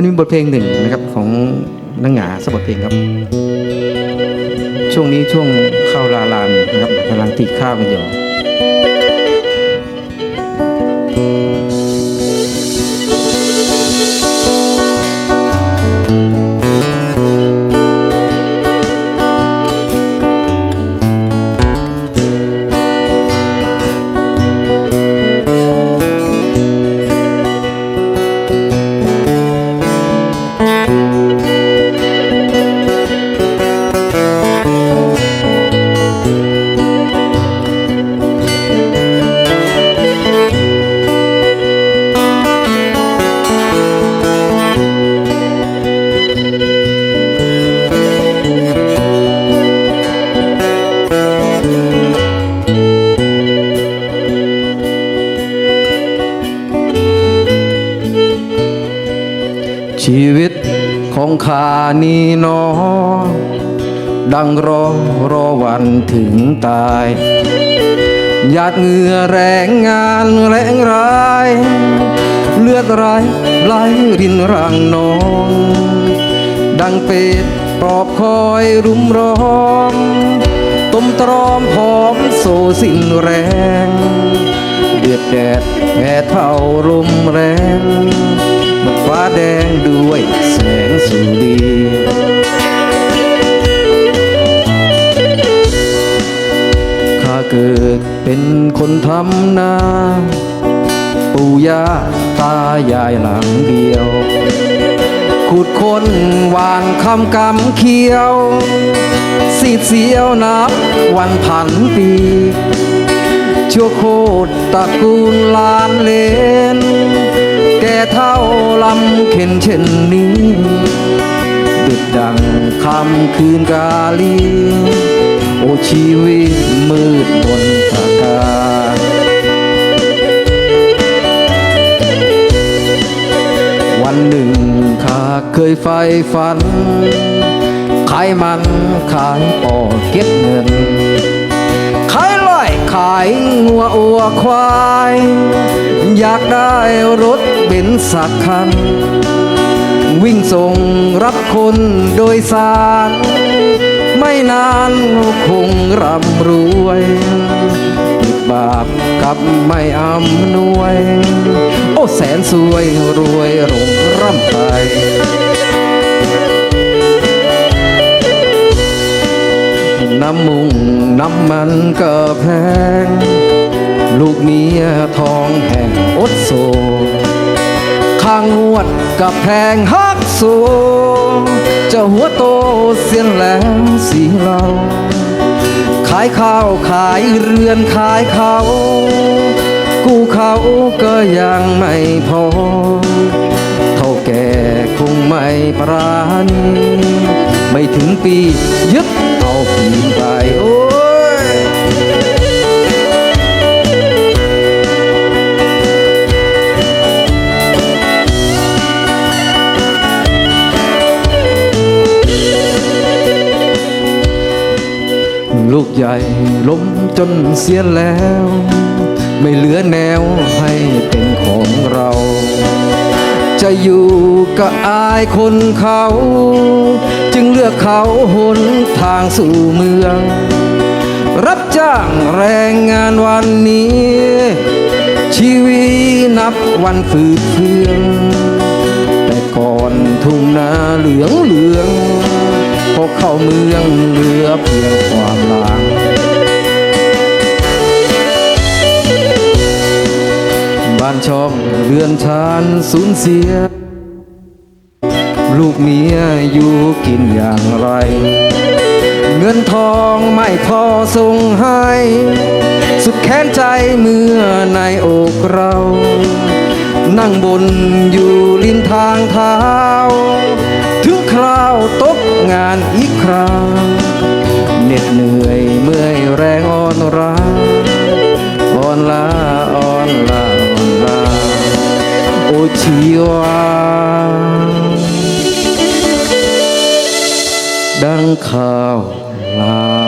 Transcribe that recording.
มันมีบทเพลงหนึ่งนะครับของนังหงาสบทเพลงครับ ช่วงนี้ช่วงเข้าลาลานนะครับกำลังตีข้าวกันอยู่ ชีวิตของข้านี่หนอ ดังรอรอวันถึงตายหยาดเหงื่อแรงงานแรงราย เลือดไหลไหลรินรังนอง ดังเป็ดปลอบคอยรุมร้องต้มตรอมพร้อมโซสิ้นแรง เดือดแดดแผดเผาลมแรง ฟ้าแดงด้วยแสงสุรีข้าเกิดเป็นคนทำนา ปู่ย่าตายายหลังเดียว ขุดค้นวานคำกำเขียว สีเสียวนับวันพันปีชั่วโคตรตระกูลลานเลน เท่าลำเข็นเช่นนี้ดุดดังคำคืนกาลี โอชีวิตมืดบนตากาวันหนึ่งข้าเคยใฝ่ฝัน ขายมันขายปอเก็บเงิน ขายลอยขายงัวอัวควาย อยากได้รถเบนซ์สักคัน วิ่งส่งรับคนโดยสาร ไม่นานคงร่ำรวยบาปกับไม่อำนวย โอ้แสนสวยรวยรงร่ำไปน้ำมุงน้ำมันก็แพง ลูกเมียทองแห่งอดโซข้างวดกับแพงฮักโซเจะหัวโตเสียนแหล้วสีเราขายข้าวขายเรือนขายเขา กู้เขาก็ยังไม่พอ เท่าแก่คงไม่ปราณีไม่ถึงปียึด ใหญ่ล้มจนเสียแล้ว ไม่เหลือแนวให้เป็นของเรา จะอยู่ก็อายคนเขา จึงเลือกเขาหนทางสู่เมือง รับจ้างแรงงานวันนี้ ชีวิตนับวันฝืดเฟืองแต่ก่อนทุ่งนาเหลืองเหลืองพอเข้าเมืองเหลือเพียงความหลัง ช่องเรือนชานสูญเสีย ลูกเมียอยู่กินอย่างไร เงินทองไม่พอส่งให้ สุดแค้นใจเมื่อในอกเรา นั่งบนอยู่ริมทางเท้า ถึงคราวตกงานอีกคราวเหน็ดเหนื่อย ดังข่าวลา